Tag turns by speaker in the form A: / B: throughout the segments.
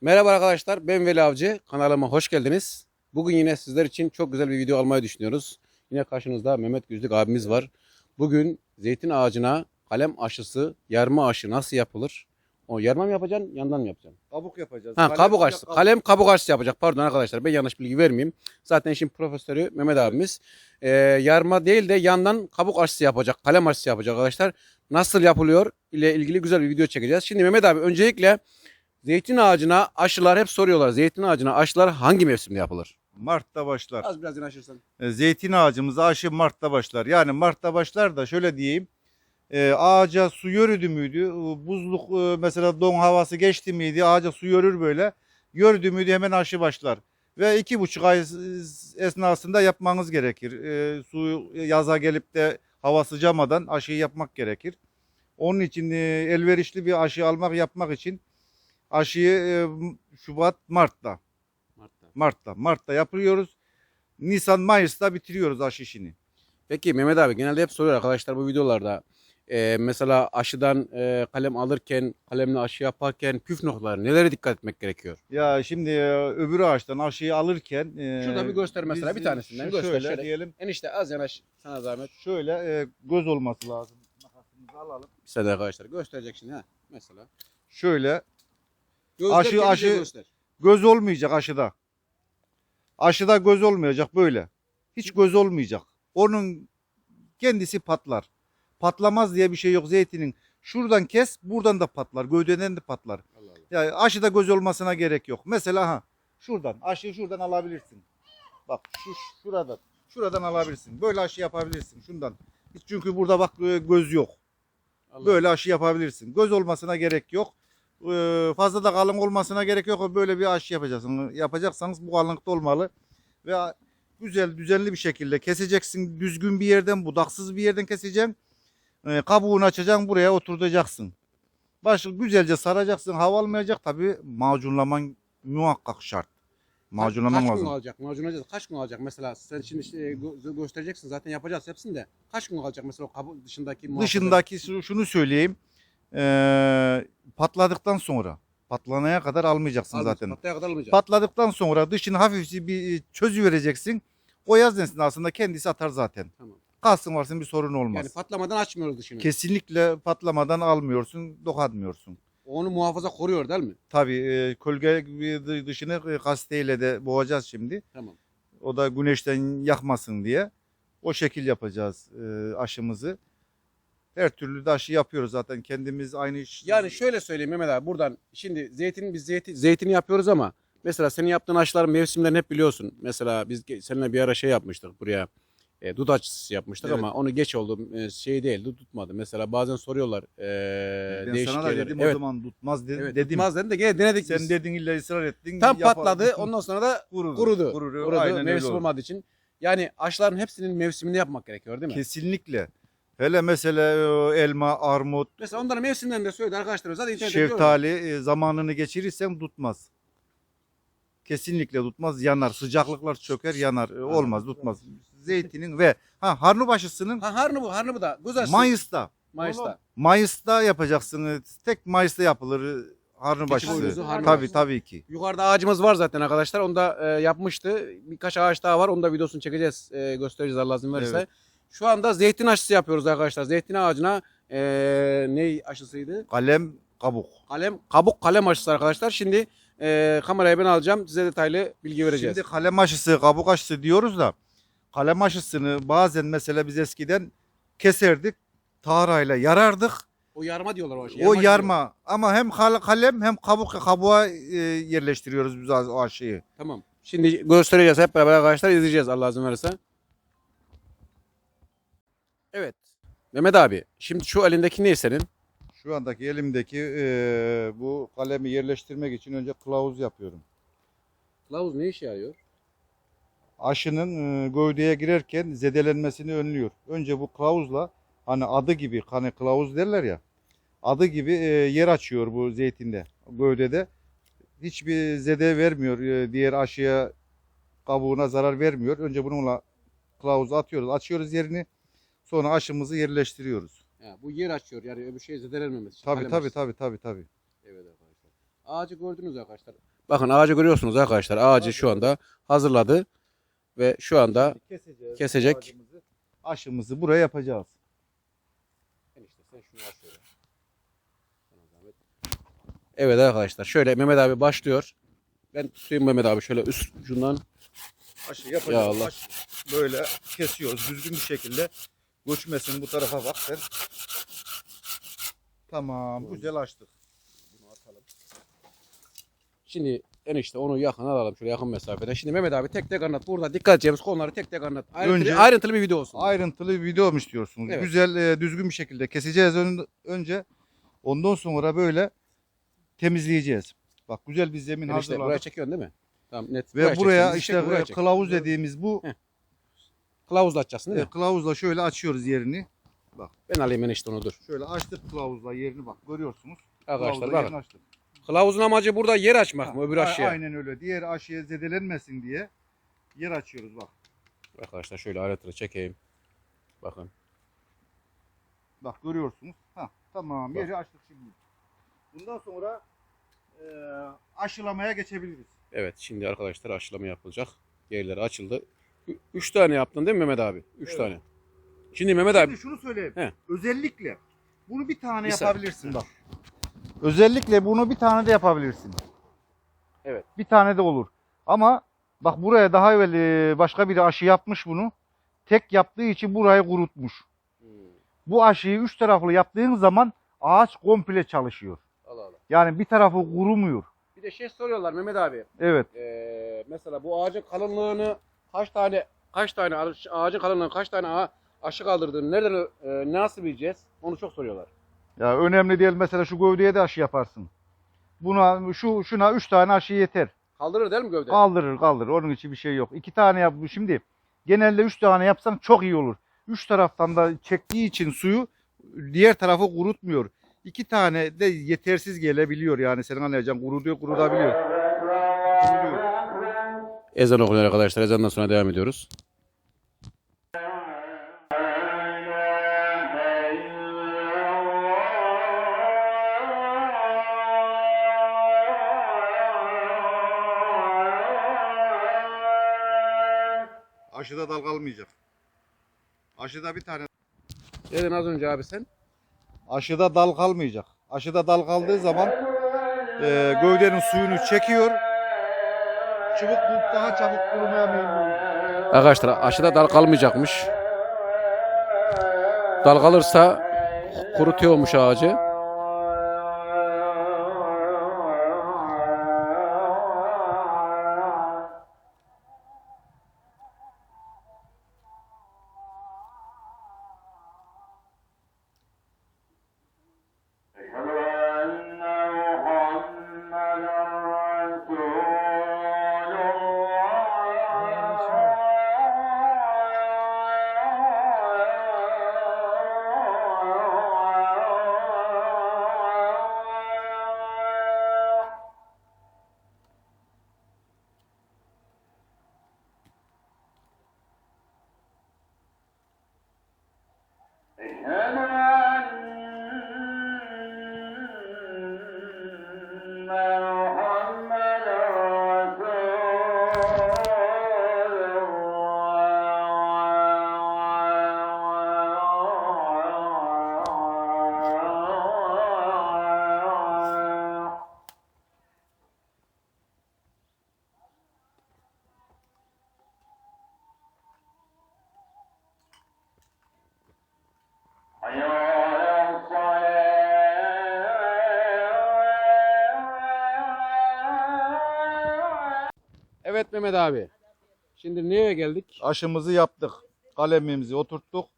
A: Merhaba arkadaşlar ben Veli Avcı kanalıma hoş geldiniz. Bugün yine sizler için çok güzel bir video almayı düşünüyoruz. Yine karşınızda Mehmet Güzlük abimiz var. Bugün zeytin ağacına kalem aşısı, yarma aşı nasıl yapılır? O yarma mı yapacaksın, yandan mı yapacaksın?
B: Kabuk yapacağız.
A: Ha
B: Kalem
A: kabuk aşısı.
B: kabuk.
A: Kalem kabuk aşısı yapacak. Pardon arkadaşlar ben yanlış bilgi vermeyeyim. Zaten işin profesörü Mehmet abimiz. Ee, yarma değil de yandan kabuk aşısı yapacak. Kalem aşısı yapacak arkadaşlar. Nasıl yapılıyor ile ilgili güzel bir video çekeceğiz. Şimdi Mehmet abi öncelikle zeytin ağacına aşılar hep soruyorlar. Zeytin ağacına aşılar hangi mevsimde yapılır?
B: Mart'ta başlar.
A: Az biraz yanaşırsan.
B: E, Zeytin ağacımıza aşı Mart'ta başlar. Yani Mart'ta başlar da şöyle diyeyim. e, ağaca su yörüdü müydü? E, Buzluk e, mesela don havası geçti miydi? Ağaca su yörür böyle. Yörüdü müydü hemen aşı başlar. Ve iki buçuk ay esnasında yapmanız gerekir. E, su yaza gelip de hava sıcamadan aşıyı yapmak gerekir. Onun için e, elverişli bir aşı almak yapmak için aşıyı e, Şubat Mart'ta
A: Mart'ta.
B: Mart'ta. Mart'ta yapıyoruz. Nisan Mayıs'ta bitiriyoruz aşı işini.
A: Peki Mehmet abi genelde hep soruyor arkadaşlar bu videolarda. Ee, mesela aşıdan e, kalem alırken, kalemle aşı yaparken püf noktaları nelere dikkat etmek gerekiyor?
B: Ya şimdi e, öbür ağaçtan aşıyı alırken e,
A: Şurada bir göster mesela,
B: biz,
A: bir tanesinden
B: şu
A: göster,
B: Şöyle,
A: şöyle.
B: diyelim.
A: Enişte az yanaş sana zahmet.
B: Şöyle e, göz olması lazım. Makasımızı alalım.
A: Bir saniye arkadaşlar gösterecek şimdi ha mesela.
B: Şöyle
A: Gözler
B: Aşı- aşı-
A: göster.
B: göz olmayacak aşıda. Aşıda göz olmayacak böyle. Hiç göz olmayacak. Onun kendisi patlar. Patlamaz diye bir şey yok zeytinin. Şuradan kes, buradan da patlar. Gövdeden de patlar.
A: Allah Allah.
B: Yani aşıda göz olmasına gerek yok. Mesela ha şuradan aşıyı şuradan alabilirsin. Bak şu şuradan. Şuradan alabilirsin. Böyle aşı yapabilirsin şundan. Hiç çünkü burada bak e, göz yok.
A: Allah.
B: Böyle aşı yapabilirsin. Göz olmasına gerek yok. Fazla da kalın olmasına gerek yok. Böyle bir aşı yapacaksın. Yapacaksanız bu kalınlıkta olmalı. Ve güzel düzenli bir şekilde keseceksin. Düzgün bir yerden, budaksız bir yerden keseceksin. Ee, Kabuğunu açacaksın, buraya oturtacaksın. Baş, güzelce saracaksın. Hava almayacak. Tabii macunlaman muhakkak şart. Macunlaman
A: kaç
B: lazım.
A: gün alacak? Macun alacak. Kaç gün alacak? Mesela sen şimdi işte gö- göstereceksin zaten yapacağız hepsini de. Kaç gün alacak mesela o kabuk dışındaki muhafaza-
B: Dışındaki şu- şunu söyleyeyim. Ee, patladıktan sonra patlanaya kadar almayacaksın
A: Almayacak,
B: zaten.
A: Patlaya kadar almayacak.
B: Patladıktan sonra dışını hafifçe bir çözü vereceksin. O yaz esnasında kendisi atar zaten.
A: Tamam.
B: Kalsın varsın bir sorun olmaz.
A: Yani patlamadan açmıyoruz dışını.
B: Kesinlikle patlamadan almıyorsun, dokatmıyorsun.
A: Onu muhafaza koruyor değil mi?
B: Tabii e, kölge dışını e, kasteyle de boğacağız şimdi.
A: Tamam.
B: O da güneşten yakmasın diye. O şekil yapacağız e, aşımızı. Her türlü de aşı yapıyoruz zaten kendimiz aynı iş.
A: Yani şöyle söyleyeyim Mehmet abi buradan şimdi zeytin biz zeyti, zeytini yapıyoruz ama mesela senin yaptığın aşıların mevsimlerini hep biliyorsun. Mesela biz seninle bir ara şey yapmıştık buraya. E, dut aşısı yapmıştık
B: Evet.
A: ama onu geç oldu e, şey değildi tutmadı. Mesela bazen soruyorlar e,
B: ben
A: değişik
B: sana da
A: yerler.
B: dedim
A: evet,
B: o zaman tutmaz de-
A: evet,
B: dedim.
A: tutmaz dedim de gene denedik
B: Sen
A: biz.
B: dedin illa ısrar ettin.
A: Tam
B: yapa-
A: patladı ondan sonra da
B: kurudu.
A: kurudu.
B: Kurudu.
A: Kurudu,
B: Aynen
A: mevsim olmadığı için. Yani aşıların hepsinin mevsiminde yapmak gerekiyor değil mi?
B: Kesinlikle. Hele mesela o elma, armut,
A: Mesela onların mevsimlerini de söyledi arkadaşlar. Zaten internette
B: şeftali e, zamanını geçirirsem tutmaz. Kesinlikle tutmaz. Yanar. Sıcaklıklar çöker, yanar. E, Olmaz, tutmaz. Zeytinin ve ha harnub aşısının
A: Ha harnı bu, harnı bu da. Güzel.
B: Mayıs'ta.
A: Mayıs'ta.
B: Mayıs'ta yapacaksın. E, Tek Mayıs'ta yapılır e, harnub
A: Keçi
B: aşısı.
A: boynuzu,
B: Tabii tabii ki.
A: Yukarıda ağacımız var zaten arkadaşlar. Onu da e, yapmıştı. Birkaç ağaç daha var. Onu da videosunu çekeceğiz. E, göstereceğiz Allah izin verirse.
B: Evet.
A: Şu anda zeytin aşısı yapıyoruz arkadaşlar. Zeytin ağacına e, ne aşısıydı?
B: Kalem, kabuk.
A: Kalem, kabuk kalem aşısı arkadaşlar. Şimdi e, kamerayı ben alacağım. Size detaylı bilgi vereceğiz.
B: Şimdi kalem aşısı, kabuk aşısı diyoruz da kalem aşısını bazen mesela biz eskiden keserdik, tarayla yarardık.
A: o yarma diyorlar o aşı.
B: o
A: aşı
B: yarma ama hem kal- kalem hem kabuk kabuğa e, yerleştiriyoruz biz o aşıyı.
A: diyorlar. Tamam. Şimdi göstereceğiz hep beraber arkadaşlar izleyeceğiz Allah izin verirse. Evet. Mehmet abi şimdi şu elindeki ne senin?
B: Şu andaki elimdeki e, bu kalemi yerleştirmek için önce kılavuz yapıyorum.
A: Kılavuz ne işe yarıyor?
B: Aşının e, gövdeye girerken zedelenmesini önlüyor. Önce bu kılavuzla hani adı gibi hani kılavuz derler ya adı gibi e, yer açıyor bu zeytinde gövdede. Hiçbir zede vermiyor e, diğer aşıya kabuğuna zarar vermiyor. Önce bununla kılavuzu atıyoruz açıyoruz yerini sonra aşımızı yerleştiriyoruz.
A: Ha, bu yer açıyor yani öbür şey zedelenmemesi için.
B: Tabii
A: kalem
B: tabii
A: aşısı.
B: tabii tabii tabii.
A: Evet arkadaşlar. Ağacı gördünüz arkadaşlar. Bakın ağacı görüyorsunuz arkadaşlar. Ağacı şu anda hazırladı ve şu anda
B: keseceğiz.
A: kesecek.
B: Ağacımızı, aşımızı buraya yapacağız.
A: Enişte sen şunu al şöyle. Sana zahmet. Evet arkadaşlar şöyle Mehmet abi başlıyor. Ben tutayım Mehmet abi şöyle üst ucundan.
B: Aşı yapacağız.
A: Ya Allah.
B: Aş böyle kesiyoruz düzgün bir şekilde. Göçmesin bu tarafa bak sen. Tamam güzel açtık.
A: Bunu atalım. Şimdi enişte onu yakın alalım şöyle yakın mesafede. Şimdi Mehmet abi tek tek anlat. Burada dikkat edeceğimiz konuları tek tek anlat. Ayrıntılı,
B: Önce-
A: ayrıntılı bir video olsun.
B: Ayrıntılı bir video mu istiyorsunuz?
A: Evet.
B: Güzel e, düzgün bir şekilde keseceğiz ön- önce. Ondan sonra böyle temizleyeceğiz. Bak güzel bir zemin
A: enişte buraya
B: hazırladık.
A: çekiyorsun değil mi? Tamam net.
B: Ve buraya
A: çek.
B: işte
A: Çek, buraya
B: e,
A: çek.
B: kılavuz dediğimiz bu
A: Heh. Kılavuzla açacaksın değil
B: e,
A: mi?
B: kılavuzla şöyle açıyoruz yerini.
A: Ben alayım enişte onu dur.
B: Şöyle açtık kılavuzla yerini bak görüyorsunuz.
A: Arkadaşlar
B: Kılavuzla
A: bakın.
B: açtık.
A: Kılavuzun amacı burada yer açmak mı öbür
B: A-
A: aşıya?
B: Aynen öyle. Diğer aşıya zedelenmesin diye yer açıyoruz bak.
A: Arkadaşlar şöyle ayrıntılı çekeyim. Bakın.
B: Bak görüyorsunuz. Ha tamam
A: Bak.
B: yeri açtık şimdi. Bundan sonra e, aşılamaya geçebiliriz.
A: Evet şimdi arkadaşlar aşılama yapılacak. Yerleri açıldı. Üç tane yaptın değil mi Mehmet abi? Üç
B: Evet.
A: tane. Şimdi Mehmet abi
B: Şimdi şunu söyleyeyim.
A: He.
B: Özellikle bunu bir tane
A: Bir saniye.
B: yapabilirsin bak. Özellikle bunu bir tane de yapabilirsin.
A: Evet.
B: Bir tane de olur. Ama bak buraya daha evvel e, başka biri aşı yapmış bunu. Tek yaptığı için burayı kurutmuş.
A: Hmm.
B: Bu aşıyı üç taraflı yaptığın zaman ağaç komple çalışıyor.
A: Allah Allah.
B: Yani bir tarafı kurumuyor.
A: Bir de şey soruyorlar Mehmet abi.
B: Evet.
A: Ee, mesela bu ağacın kalınlığını kaç tane kaç tane ağacın kalınlığını kaç tane ağa- aşı kaldırdığını nereden e, nasıl bileceğiz? Onu çok soruyorlar.
B: Ya önemli değil mesela şu gövdeye de aşı yaparsın. Buna şu şuna üç tane aşı yeter.
A: Kaldırır değil mi gövde?
B: Kaldırır kaldırır. Onun için bir şey yok. İki tane yap. Şimdi genelde üç tane yapsan çok iyi olur. Üç taraftan da çektiği için suyu diğer tarafı kurutmuyor. İki tane de yetersiz gelebiliyor yani senin anlayacağın kurutuyor kurutabiliyor.
A: Ezan okunuyor arkadaşlar. Ezandan sonra devam ediyoruz.
B: Aşıda dal kalmayacak. Aşıda bir tane
A: Dedin az önce abi sen.
B: aşıda dal kalmayacak. Aşıda dal kaldığı zaman e, gövdenin suyunu çekiyor. Çubuk bu daha çabuk kurumaya meyilli.
A: Arkadaşlar aşıda dal kalmayacakmış. Dal kalırsa kurutuyormuş ağacı. Evet Mehmet abi. Şimdi nereye geldik?
B: Aşımızı yaptık. Kalemimizi oturttuk.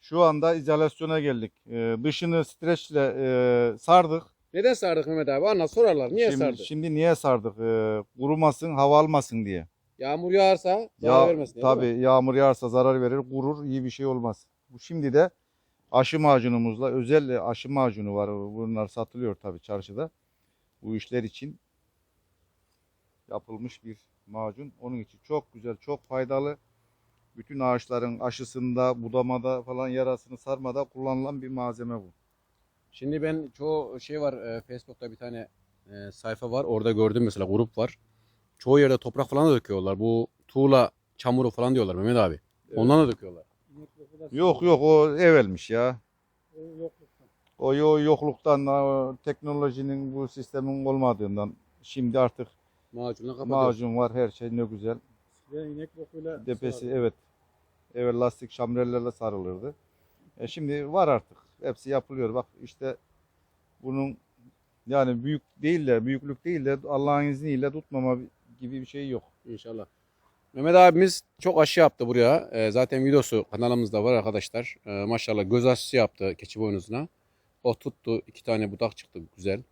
B: Şu anda izolasyona geldik. Ee, dışını streçle e, sardık.
A: Neden sardık Mehmet abi? Anlat sorarlar. Niye
B: şimdi,
A: sardık?
B: şimdi niye sardık? Ee, kurumasın, hava almasın diye.
A: Yağmur yağarsa zarar
B: Ya,
A: vermesin.
B: tabii yağmur yağarsa zarar verir, kurur, iyi bir şey olmaz. Bu şimdi de aşı macunumuzla özel aşı macunu var. Bunlar satılıyor tabii çarşıda. Bu işler için yapılmış bir macun. Onun için çok güzel, çok faydalı. Bütün ağaçların aşısında, budamada falan yarasını sarmada kullanılan bir malzeme bu.
A: Şimdi ben çoğu şey var e, Facebook'ta bir tane e, sayfa var. Orada gördüm mesela grup var. Çoğu yerde toprak falan da döküyorlar. Bu tuğla çamuru falan diyorlar Mehmet abi. Ondan da döküyorlar.
B: Yok yok o evvelmiş ya. O yo- yokluktan, o teknolojinin bu sistemin olmadığından şimdi artık
A: Macunla kapatıyor.
B: macun var her şey ne güzel.
C: Ve inek bokuyla
B: Depesi evet. Evet lastik şamrellerle sarılırdı. E şimdi var artık. Hepsi yapılıyor. Bak işte bunun yani büyük değil de büyüklük değil de Allah'ın izniyle tutmama gibi bir şey yok.
A: İnşallah. Mehmet abimiz çok aşı yaptı buraya. Ee, zaten videosu kanalımızda var arkadaşlar. Ee, maşallah göz aşısı yaptı keçi boynuzuna. O tuttu. iki tane budak çıktı güzel.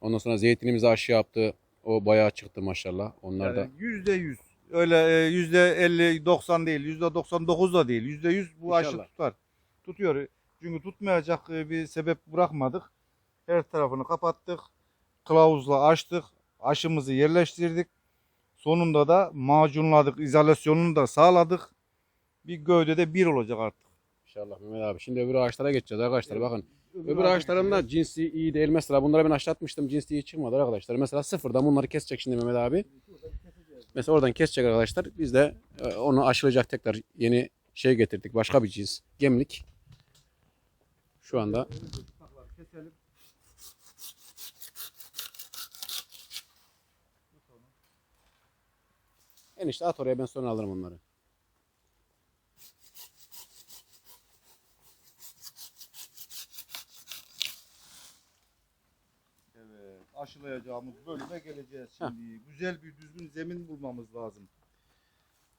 A: Ondan sonra zeytinimize aşı yaptı. O bayağı çıktı maşallah. Onlar da
B: Yani yüzde yüz. Öyle e, yüzde elli, doksan değil, yüzde doksan dokuz da değil. Yüzde yüz bu aşı
A: İnşallah.
B: tutar. Tutuyor. Çünkü tutmayacak e, bir sebep bırakmadık. Her tarafını kapattık. Kılavuzla açtık. Aşımızı yerleştirdik. Sonunda da macunladık. izolasyonunu da sağladık. Bir gövdede bir olacak artık.
A: İnşallah Mehmet abi. Şimdi öbür ağaçlara geçeceğiz arkadaşlar.
B: Evet.
A: Bakın öbür ağaçların da cinsi iyi değil. Mesela bunları ben aşlatmıştım. Cinsi iyi çıkmadı arkadaşlar. Mesela sıfırdan bunları kesecek şimdi Mehmet abi. Mesela oradan kesecek arkadaşlar. Biz de e, onu aşılayacak tekrar yeni şey getirdik. Başka bir cins. Gemlik. Şu anda
B: Keselim.
A: enişte at oraya ben sonra alırım onları.
B: Evet, aşılayacağımız bölüme geleceğiz şimdi. Güzel bir düzgün zemin bulmamız lazım.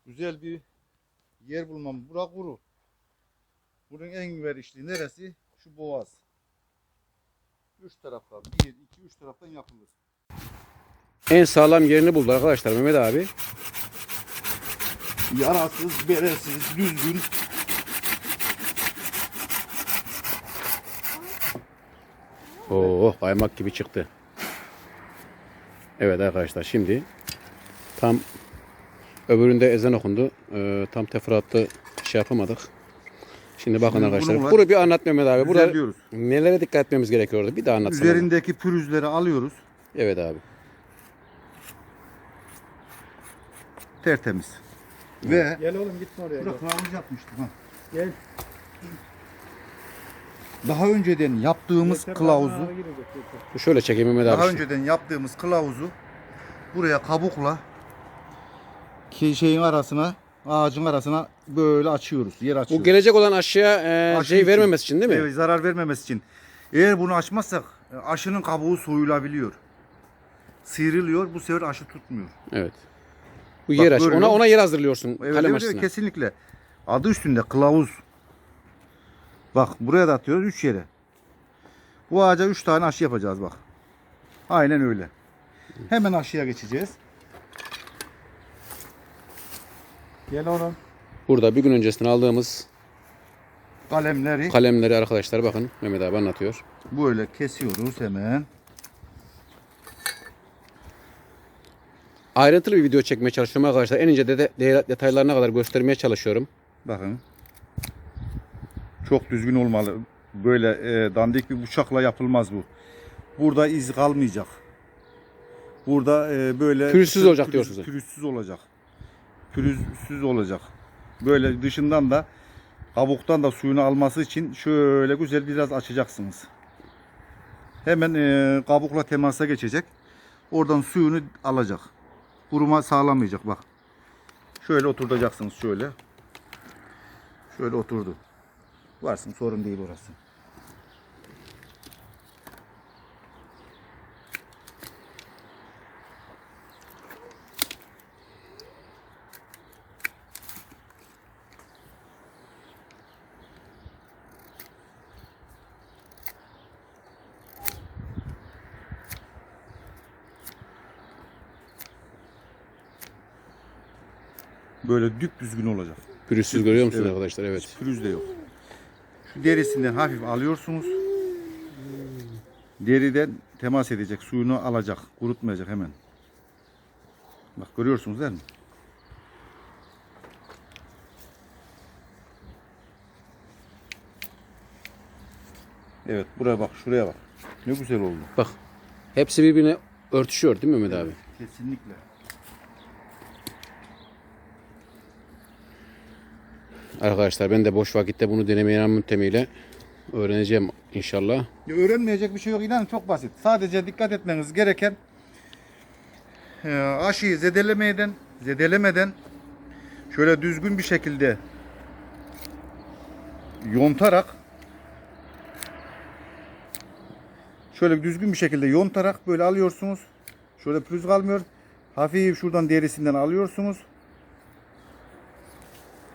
B: Güzel bir yer bulmamız. Bura kuru. Bunun en güverişli neresi? Şu boğaz. Üç taraftan. Bir, iki, üç taraftan yapılır.
A: En sağlam yerini buldu arkadaşlar Mehmet abi.
B: Yarasız, beresiz, düzgün.
A: Oo kaymak gibi çıktı. Evet arkadaşlar şimdi tam öbüründe ezan okundu. Ee, tam teferruatlı şey yapamadık. Şimdi bakın
B: Şimdi
A: arkadaşlar.
B: bununla
A: Bunu bir anlat Mehmet abi. Burada
B: Düzenliyoruz.
A: nelere dikkat etmemiz gerekiyordu? Bir daha anlatsana.
B: Üzerindeki pürüzleri alıyoruz.
A: Evet abi.
B: Tertemiz. Ve
C: Gel oğlum gitme oraya. Gel.
B: kılavuz yapmıştık. Ha.
C: Gel.
B: Daha önceden yaptığımız
C: Yeter,
B: kılavuzu
A: Şöyle çekeyim Mehmet abi.
B: Daha önceden yaptığımız kılavuzu buraya kabukla ki şeyin arasına ağacın arasına böyle açıyoruz. Yer
A: Bu
B: açıyoruz.
A: gelecek olan aşıya e,
B: Aşı
A: şey
B: için.
A: vermemesi için değil mi?
B: Evet, zarar vermemesi için. Eğer bunu açmazsak e, aşının kabuğu soyulabiliyor. Sıyrılıyor. Bu sefer aşı tutmuyor.
A: Evet. Bu
B: Bak
A: yer aşı. Ona ona yer hazırlıyorsun
B: Evet, evet, kesinlikle. Adı üstünde kılavuz. Bak buraya da atıyoruz 3 yere. Bu ağaca 3 tane aşı yapacağız bak. Aynen öyle. Hemen aşıya geçeceğiz.
C: Gel oğlum.
A: Burada bir gün öncesinde aldığımız
B: Kalemleri
A: kalemleri arkadaşlar bakın Mehmet abi anlatıyor.
B: böyle kesiyoruz hemen.
A: Ayrıntılı bir video çekmeye çalışıyorum arkadaşlar. En ince de, de- detaylarına kadar göstermeye çalışıyorum.
B: Bakın. Çok düzgün olmalı. Böyle e, dandik bir bıçakla yapılmaz bu. Burada iz kalmayacak. Burada e, böyle
A: Pürüzsüz olacak diyorsunuz.
B: Pürüzsüz olacak. Pürüzsüz olacak. Böyle dışından da kabuktan da suyunu alması için şöyle güzel biraz açacaksınız. Hemen e, kabukla temasa geçecek. Oradan suyunu alacak. Kuruma sağlamayacak bak. Şöyle oturtacaksınız şöyle. Şöyle oturdu. Varsın sorun değil orası. Böyle düp düzgün olacak.
A: Pürüzsüz görüyor musunuz
B: Evet.
A: arkadaşlar? Evet.
B: Hiç pürüz de yok. Şu derisinden hafif alıyorsunuz. Deriden temas edecek, suyunu alacak, kurutmayacak hemen. Bak görüyorsunuz değil mi? Evet buraya bak, şuraya bak. Ne güzel oldu.
A: Bak. Hepsi birbirine örtüşüyor değil mi Mehmet abi?
B: Kesinlikle.
A: Arkadaşlar ben de boş vakitte bunu deneme yanılma yöntemiyle öğreneceğim inşallah.
B: Ya öğrenmeyecek bir şey yok. İnanın çok basit. Sadece dikkat etmeniz gereken e, aşıyı zedelemeden, zedelemeden şöyle düzgün bir şekilde yontarak şöyle düzgün bir şekilde yontarak böyle alıyorsunuz. Şöyle pürüz kalmıyor. Hafif şuradan derisinden alıyorsunuz.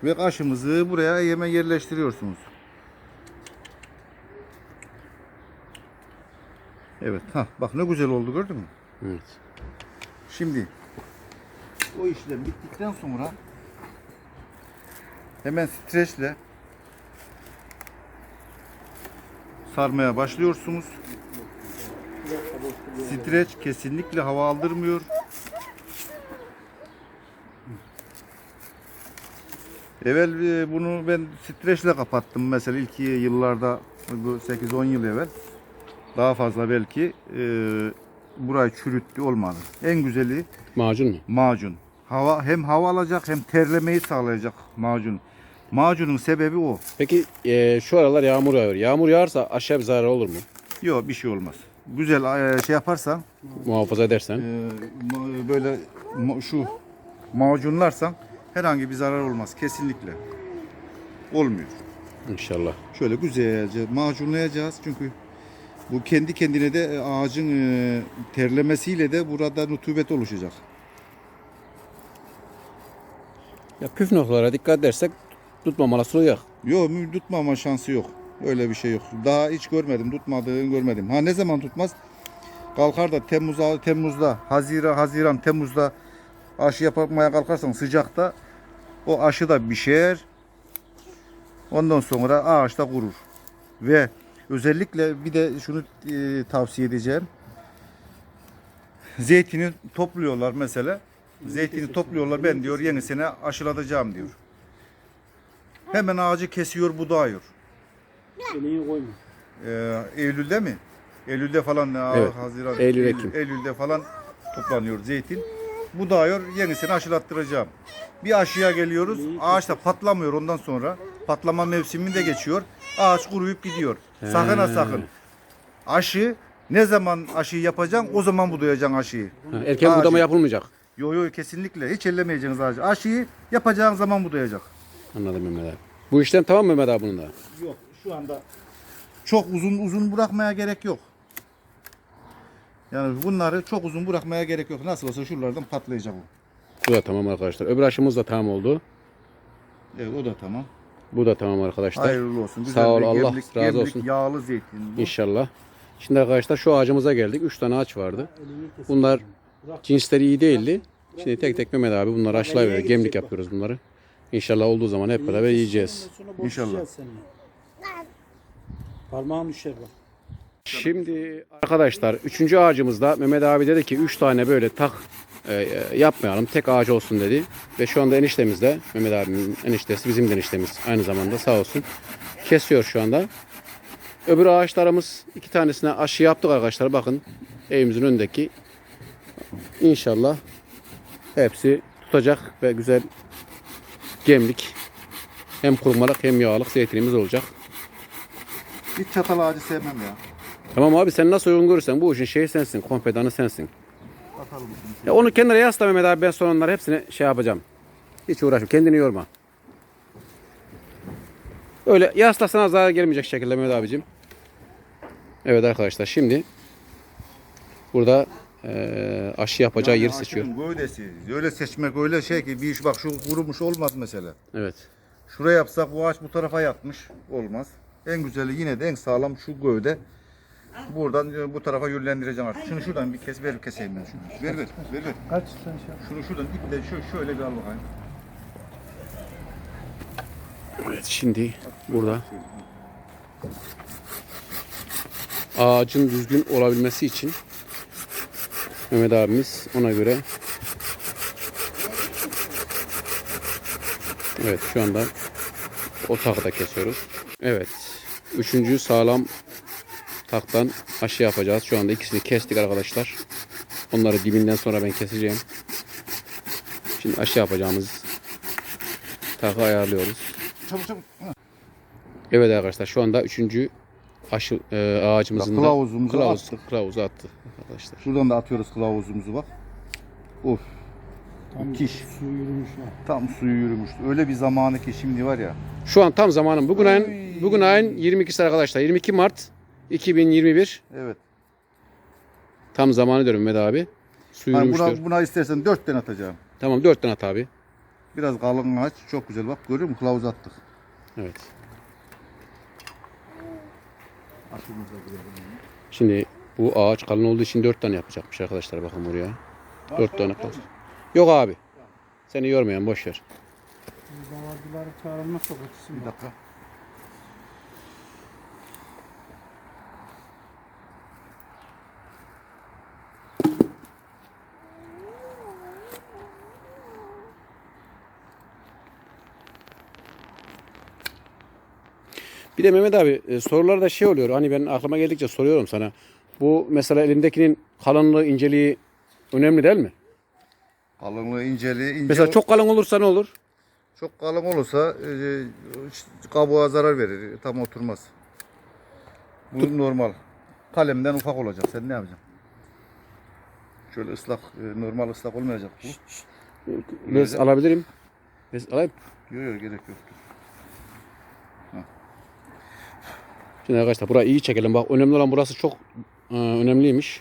B: Ve kaşımızı buraya yeme yerleştiriyorsunuz. Evet. Ha bak ne güzel oldu gördün mü?
A: Evet.
B: Şimdi o işlem bittikten sonra hemen streçle sarmaya başlıyorsunuz. Streç kesinlikle hava aldırmıyor. Evvel e, bunu ben streçle kapattım mesela ilk yıllarda bu 8-10 yıl evvel. Daha fazla belki e, burayı çürüttü olmadı. En güzeli
A: Macun mu?
B: macun. Hava hem hava alacak hem terlemeyi sağlayacak macun. Macunun sebebi o.
A: Peki e, şu aralar yağmur yağıyor. Yağmur yağarsa aşağı bir zarar olur mu?
B: Yok bir şey olmaz. Güzel e, şey yaparsan
A: Muhafaza edersen.
B: e, böyle ma- şu macunlarsan herhangi bir zarar olmaz kesinlikle. Olmuyor.
A: İnşallah.
B: Şöyle güzelce macunlayacağız çünkü bu kendi kendine de e, ağacın e, terlemesiyle de burada rutubet oluşacak.
A: Ya püf noktalara dikkat edersek tutmamalı yok.
B: Yok tutmama şansı yok. Öyle bir şey yok. Daha hiç görmedim. Tutmadığını görmedim. Ha ne zaman tutmaz? Kalkar da Temmuz'a, Temmuz'da, Haziran, Haziran, Temmuz'da aşı yapmaya kalkarsan sıcakta o aşı da pişer. Ondan sonra ağaç da kurur. Ve özellikle bir de şunu e, tavsiye edeceğim. Zeytini topluyorlar mesela. Zeytini topluyorlar ben diyor yeni sene aşılatacağım diyor. Hemen ağacı kesiyor, budağıyor.
C: Elini koyma.
B: Ee, Eylül'de mi? Eylül'de falan,
A: Evet.
B: Haziran,
A: Eylül, Ekim.
B: Eylül'de falan toplanıyor zeytin. Budağıyor, yenisini aşılattıracağım. Bir aşıya geliyoruz, ağaç da patlamıyor ondan sonra. Patlama mevsimi de geçiyor. Ağaç kuruyup gidiyor. Sakın ha sakın. Aşı ne zaman aşıyı yapacaksın o zaman budayacaksın aşıyı.
A: Ha, erken
B: Ağacı.
A: budama yapılmayacak.
B: Yo yo kesinlikle hiç ellemeyeceksiniz ağacı. Aşıyı yapacağın zaman budayacak.
A: Anladım Mehmet abi. Bu işlem tamam mı Mehmet abi bunun da?
C: Yok şu anda
B: Çok uzun uzun bırakmaya gerek yok. Yani bunları çok uzun bırakmaya gerek yok. Nasıl olsa şuralardan patlayacak o.
A: Bu da tamam arkadaşlar. Öbür aşımız da tamam oldu.
B: Evet o da tamam.
A: Bu da tamam arkadaşlar.
B: Hayırlı olsun. Güzel
A: Sağ ol,
B: bir
A: Allah
B: gemlik-
A: razı
B: gemlik
A: olsun.
B: yağlı zeytin. bu.
A: İnşallah. Şimdi arkadaşlar şu ağacımıza geldik. 3 tane ağaç vardı. Bunlar cinsleri iyi değildi. Şimdi tek tek Mehmet abi bunları aşılayıver. Gemlik yapıyoruz bunları. İnşallah olduğu zaman hep beraber yiyeceğiz.
B: İnşallah.
C: Parmağın düşer bak.
A: Şimdi arkadaşlar 3. ağacımızda Mehmet abi dedi ki 3 tane böyle tak e, e, yapmayalım. Tek ağaç olsun dedi. Ve şu anda eniştemizde Mehmet abimin eniştesi bizim de eniştemiz aynı zamanda sağ olsun. Kesiyor şu anda. Öbür ağaçlarımız iki tanesine aşı yaptık arkadaşlar. Bakın evimizin önündeki. İnşallah hepsi tutacak ve güzel gemlik hem kurmalık hem yağlık zeytinimiz olacak.
B: Hiç çatal ağacı sevmem ya.
A: Tamam abi sen nasıl uygun görürsen bu işin şeyi sensin. Kompedanı sensin. Ya onu kenara yasla Mehmet abi ben sonra onları hepsini şey yapacağım. Hiç uğraşma kendini yorma. Öyle yasla sana zarar gelmeyecek şekilde Mehmet abicim. Evet arkadaşlar şimdi burada eee aşı yapacağı
B: Yani
A: yeri seçiyor.
B: Gövdesi. Öyle seçmek öyle şey ki bir iş bak şu kurumuş olmaz mesela.
A: Evet.
B: Şuraya yapsak bu ağaç bu tarafa yatmış. Olmaz. En güzeli yine de en sağlam şu gövde. Buradan e, bu tarafa yönlendireceğim artık. Şunu şuradan bir kes ver keseyim ben şunu. Ver ver ver ver.
C: Kaç sen şey.
B: Şunu şuradan iple şö- şöyle bir al bakayım.
A: Evet şimdi burada ağacın düzgün olabilmesi için Mehmet abimiz ona göre Evet şu anda o takı kesiyoruz. Evet. Üçüncü sağlam taktan aşı yapacağız. Şu anda ikisini kestik arkadaşlar. Onları dibinden sonra ben keseceğim. Şimdi aşı yapacağımız takı ayarlıyoruz.
B: Çabuk çabuk.
A: Evet arkadaşlar şu anda üçüncü aşı e, ağacımızın da
B: Kılavuzumuzu
A: kılavuz,
B: attık.
A: kılavuzu attı arkadaşlar.
B: Şuradan da atıyoruz kılavuzumuzu bak. Of.
C: Tam
B: Müthiş.
C: su yürümüş ya.
B: Tam suyu yürümüş. Öyle bir zamanı ki şimdi var ya.
A: Şu an tam zamanım. Bugün ayın bugün ayın 22'si arkadaşlar. 22 Mart 2021.
B: Evet.
A: Tam zamanı diyorum Mehmet abi. Su yürümüştür.
B: buna, buna istersen dört tane atacağım.
A: Tamam 4 tane at abi.
B: Biraz kalın aç. Çok güzel bak. Görüyor musun? Kılavuz attık.
A: Evet. Şimdi bu ağaç kalın olduğu için 4 tane yapacakmış arkadaşlar bakın buraya. 4 tane kılavuz. Yok abi. Seni yormayan boş ver.
C: Davacıları çok.
B: Bir dakika.
A: Bir de Mehmet abi e, sorularda şey oluyor. Hani ben aklıma geldikçe soruyorum sana. Bu mesela elimdekinin kalınlığı, inceliği önemli değil mi?
B: Kalınlığı inceliği ince.
A: Mesela çok kalın olursa ne olur?
B: çok kalın olursa e, kabuğa zarar verir. Tam oturmaz. Bu normal. Kalemden ufak olacak. Sen ne yapacaksın? Şöyle ıslak, e, normal ıslak olmayacak bu.
A: Bez alabilirim. Bez alayım.
B: Yok yok gerek yok.
A: Şimdi arkadaşlar burayı iyi çekelim. Bak önemli olan burası çok e, önemliymiş.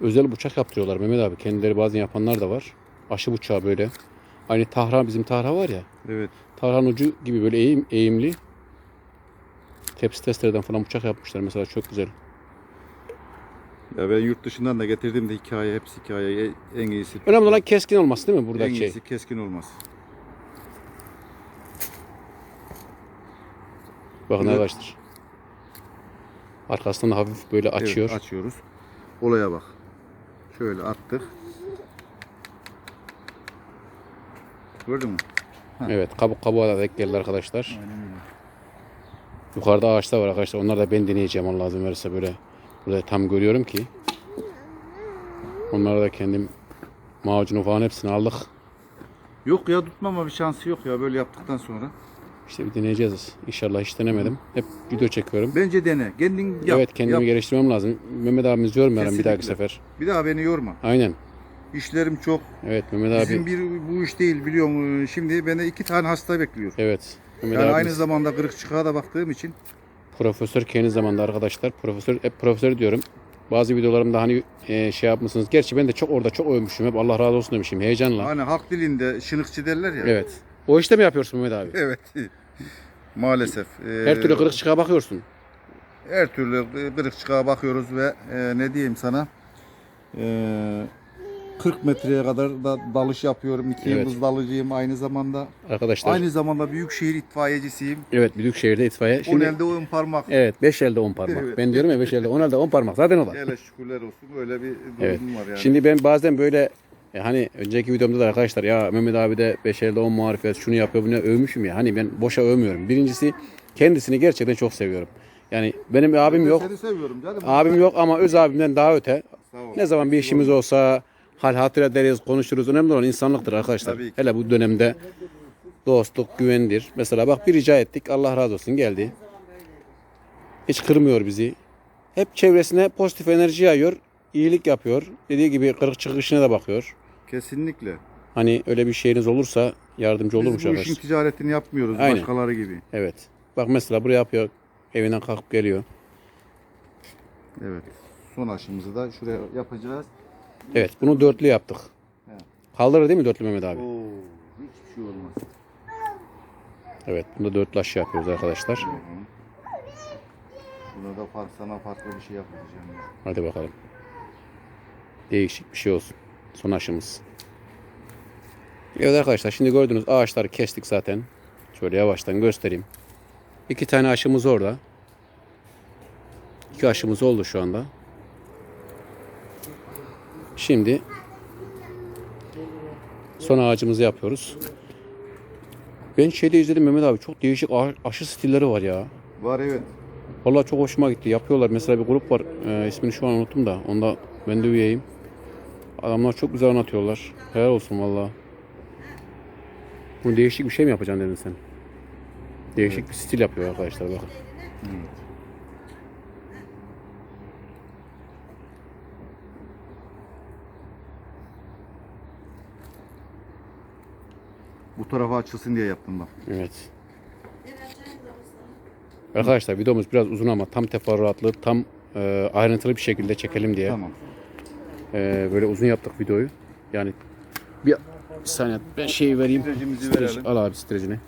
A: Özel bıçak yaptırıyorlar Mehmet abi. Kendileri bazen yapanlar da var. Aşı bıçağı böyle. Aynı tahra bizim tahra var ya.
B: Evet.
A: Tahranın ucu gibi böyle eğim, eğimli. Tepsi testereden falan bıçak yapmışlar mesela çok güzel.
B: Ya ben yurt dışından da getirdim de hikaye, hepsi hikaye en iyisi.
A: Önemli olan keskin olması değil mi
B: en
A: buradaki şey?
B: iyisi keskin olmaz.
A: Bakın
B: Evet.
A: arkadaşlar. Arkasından hafif böyle açıyor.
B: Evet, açıyoruz. Olaya bak. Şöyle attık. Gördün mü?
A: Evet kabuk kabuğa da denk geldi arkadaşlar.
B: Aynen öyle.
A: Yukarıda ağaçlar var arkadaşlar. Onlar da ben deneyeceğim Allah izin verirse böyle. Burada tam görüyorum ki. Onlara da kendim macunu falan hepsini aldık.
B: Yok ya tutmama bir şansı yok ya böyle yaptıktan sonra.
A: İşte bir deneyeceğiz. İnşallah hiç denemedim. Hep video çekiyorum.
B: Bence dene. Kendin yap.
A: evet kendimi
B: yap.
A: geliştirmem lazım. Mehmet abimiz yormayalım bir dahaki sefer.
B: Bir daha beni yorma.
A: Aynen.
B: İşlerim çok.
A: Evet Mehmet abi.
B: Bizim bir bu iş değil biliyorum. Şimdi bende iki tane hasta bekliyor.
A: Evet. Mehmet
B: Yani
A: abimiz
B: aynı zamanda kırık çıkığa da baktığım için
A: profesör kendi zamanda arkadaşlar. Profesör hep profesör diyorum. Bazı videolarımda hani e, şey yapmışsınız. Gerçi ben de çok orada çok övmüşüm. Hep Allah razı olsun demişim heyecanla.
B: hani halk dilinde şınıkçı derler ya.
A: Evet. O işte mi yapıyorsun Mehmet abi?
B: Evet. Maalesef. Ee,
A: Her türlü kırık çıkığa bakıyorsun.
B: Her türlü kırık çıkığa bakıyoruz ve e, ne diyeyim sana e, 40 metreye kadar da dalış yapıyorum. İki
A: Evet.
B: yıldız dalıcıyım aynı zamanda.
A: Arkadaşlar.
B: Aynı zamanda büyükşehir itfaiyecisiyim.
A: Evet Büyükşehir'de itfaiye.
B: 10
A: Şimdi
B: elde 10 parmak.
A: evet 5 elde 10 parmak.
B: Evet.
A: Ben diyorum ya 5 elde 10 elde 10 parmak. Zaten o da.
B: Hele şükürler olsun böyle bir durumum
A: Evet.
B: var yani.
A: Şimdi ben bazen böyle e, hani önceki videomda da arkadaşlar ya Mehmet abi de 5 elde 10 marifet şunu yapıyor bunu övmüşüm ya. Hani ben boşa övmüyorum. Birincisi kendisini gerçekten çok seviyorum. Yani benim bir abim yok.
B: Seni seviyorum canım.
A: Abim yok ama öz abimden daha öte. Ne zaman bir işimiz olsa hal hatır ederiz, konuşuruz. Önemli olan insanlıktır arkadaşlar.
B: Tabii ki.
A: Hele bu dönemde dostluk, güvendir. Mesela bak bir rica ettik. Allah razı olsun geldi. Hiç kırmıyor bizi. Hep çevresine pozitif enerji yayıyor. iyilik yapıyor. Dediği gibi kırık çıkışına da bakıyor.
B: Kesinlikle.
A: Hani öyle bir şeyiniz olursa yardımcı olurmuş
B: Biz bu işin ticaretini yapmıyoruz
A: Aynen.
B: başkaları gibi.
A: Evet. Bak mesela buraya yapıyor. Evinden kalkıp geliyor.
B: Evet. Son aşımızı da şuraya yapacağız.
A: Evet bunu dörtlü yaptık.
B: Evet.
A: Kaldırır değil mi dörtlü Mehmet abi?
B: Oo, hiçbir şey olmaz.
A: Evet bunda dörtlü aşı yapıyoruz arkadaşlar.
B: Buna da sana farklı bir şey yapacağım.
A: Hadi bakalım. Değişik bir şey olsun. Son aşımız. Evet arkadaşlar şimdi gördüğünüz ağaçları kestik zaten. Şöyle yavaştan göstereyim. İki tane aşımız orada. İki aşımız oldu şu anda. Şimdi son ağacımızı yapıyoruz. Ben şeyde izledim Mehmet abi çok değişik aş- aşı stilleri var ya.
B: Var evet.
A: Vallahi çok hoşuma gitti. Yapıyorlar. Mesela bir grup var. Ee, ismini şu an unuttum da. Onda ben de üyeyim. Adamlar çok güzel anlatıyorlar. Helal olsun vallahi. Bu değişik bir şey mi yapacaksın dedin sen? Değişik bir stil yapıyor arkadaşlar bakın.
B: Bu tarafa açılsın diye yaptım bak.
A: Evet. Arkadaşlar videomuz biraz uzun ama tam teferruatlı, tam e, ayrıntılı bir şekilde çekelim diye
B: Tamam.
A: E, böyle uzun yaptık videoyu. Yani bir, bir saniye ben şeyi vereyim. Streç-. Al abi strecini.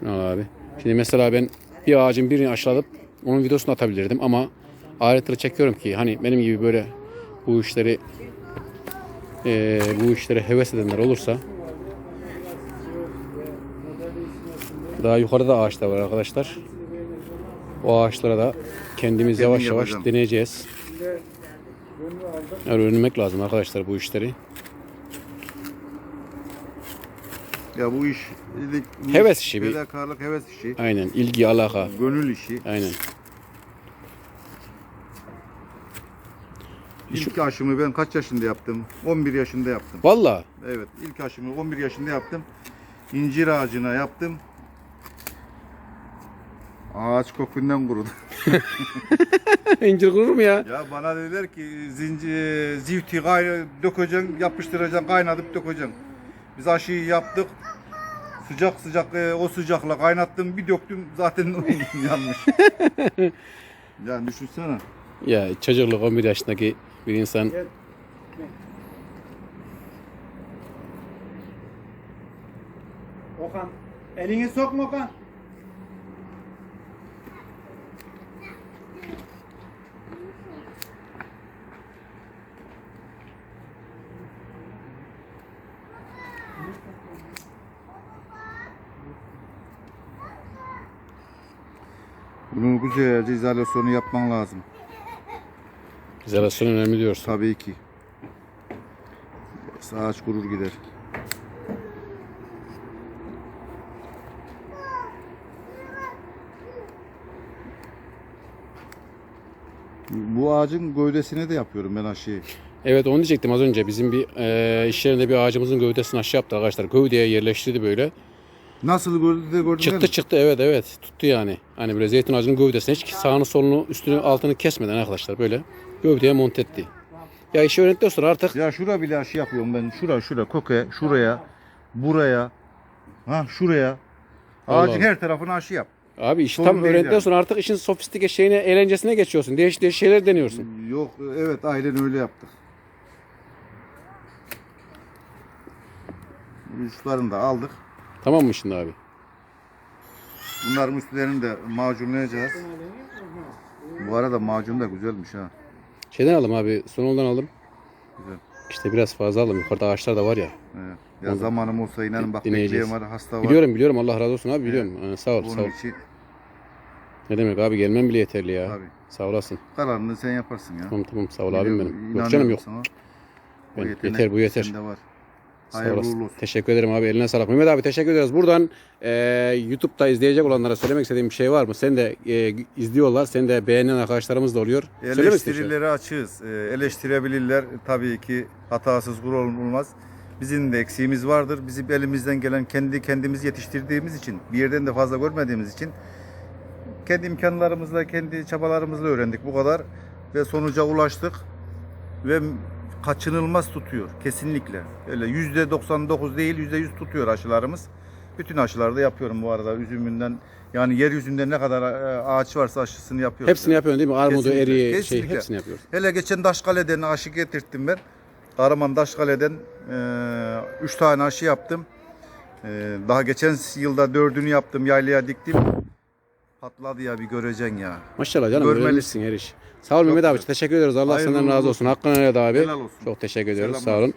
A: Şunu al abi. Şimdi mesela ben bir ağacın birini aşağılatıp onun videosunu atabilirdim ama ayrıntılı çekiyorum ki hani benim gibi böyle bu işleri e, bu işlere heves edenler olursa daha yukarıda ağaçlar var arkadaşlar. O ağaçlara da kendimiz
B: Kendim
A: yavaş yavaş
B: yapacağım.
A: deneyeceğiz. Öğrenmek lazım arkadaşlar bu işleri.
B: Ya bu iş bu
A: Heves
B: iş,
A: işi bir-
B: Fedakarlık heves işi.
A: Aynen ilgi alaka.
B: Gönül işi.
A: Aynen.
B: İlk aşımı ben kaç yaşında yaptım? 11 yaşında yaptım.
A: Valla
B: Evet, ilk aşımı 11 yaşında yaptım. İncir ağacına yaptım. Ağaç kokundan kurudu.
A: incir kurur mu ya?
B: ya bana dediler ki zincir, zifti kay dökeceksin, yapıştıracaksın, kaynatıp dökeceksin. Biz aşıyı yaptık. Sıcak sıcak e, o sıcakla kaynattım bir döktüm zaten yanmış. yani düşünsene.
A: Ya çocukluk 11 yaşındaki bir insan
C: Okan elini sokma Okan.
B: Bunu güzelce izolasyonu yapman lazım.
A: izolasyon önemli diyorsun.
B: Tabii ki. Ağaç kurur gider. Bu ağacın gövdesine de yapıyorum ben aşıyı.
A: Evet onu diyecektim az önce. Bizim bir e, iş yerinde bir ağacımızın gövdesini aşağı yaptı arkadaşlar. Gövdeye yerleştirdi böyle.
B: Nasıl gövdede gördün değil
A: Çıktı çıktı evet evet tuttu yani. Hani böyle zeytin ağacının gövdesine hiç sağını solunu üstünü altını kesmeden arkadaşlar böyle gövdeye monte etti. Ya işi öğrendikten sonra artık
B: Ya şura bile aşı yapıyorum ben. Şura şura koke şuraya buraya ha şuraya ağacın
A: Allah.
B: her tarafına aşı yap.
A: abi işi
B: Sorun
A: tam
B: değil
A: öğrendikten
B: yani.
A: sonra artık işin sofistike şeyine eğlencesine geçiyorsun. Değişik değişik şeyler deniyorsun.
B: Yok evet aynen öyle yaptık. Uçlarını da aldık.
A: Tamam mı şimdi abi?
B: Bunların üstlerini de macunlayacağız. Bu arada macun da güzelmiş ha.
A: Şeyden aldım abi sonundan aldım.
B: Güzel.
A: İşte biraz fazla aldım. Yukarıda ağaçlar da var ya.
B: Evet. Ya zamanım olsa inanın bak bekleyen var, hasta var.
A: Biliyorum biliyorum Allah razı olsun abi biliyorum. Ee, sağ ol sağ ol.
B: İçin
A: Ne demek abi gelmem bile yeterli ya.
B: Tabii.
A: Sağ olasın.
B: kalanını sen yaparsın ya.
A: Tamam tamam sağ ol abim benim. Yok canım yok.
B: sana. O
A: Ben-
B: yetenek
A: yeter bu yeter.
B: sende var. Hayırlı
A: olasın. Teşekkür ederim abi eline sağlık. Mehmet abi teşekkür ederiz. Buradan e, YouTube'da izleyecek olanlara söylemek istediğim bir şey var mı? Sen de e, izliyorlar. Sen de beğenen arkadaşlarımız da oluyor.
B: Eleştirileri açığız. Ee, Eleştirebilirler. Tabii ki hatasız kul olmaz. Bizim de eksiğimiz vardır. Bizim elimizden gelen kendi kendimiz yetiştirdiğimiz için, bir yerden de fazla görmediğimiz için kendi imkanlarımızla, kendi çabalarımızla öğrendik bu kadar ve sonuca ulaştık ve kaçınılmaz tutuyor kesinlikle. Öyle yüzde 99 değil yüzde 100 tutuyor aşılarımız. Bütün aşıları da yapıyorum bu arada üzümünden. Yani yeryüzünde ne kadar e, ağaç varsa aşısını yapıyorum.
A: Hepsini yapıyorsun değil mi? Armudu,
B: Kesinlikle,
A: eriği, şey
B: kesinlikle.
A: hepsini yapıyoruz.
B: Hele geçen Daşkale'den aşı getirttim ben. Kahraman Daşkale'den 3 tane aşı yaptım. E, daha geçen yılda dördünü yaptım, yaylaya diktim. Patladı ya bir göreceksin ya.
A: Maşallah canım
B: Görmelisin.
A: öğrenmişsin her iş. Sağ ol Mehmet abi. Teşekkür ediyoruz. Allah
B: Hayırlı
A: senden razı olsun. Hakkını helal abi.
B: Helal olsun.
A: Çok teşekkür ediyoruz.
B: Selamlar.
A: Sağ olun.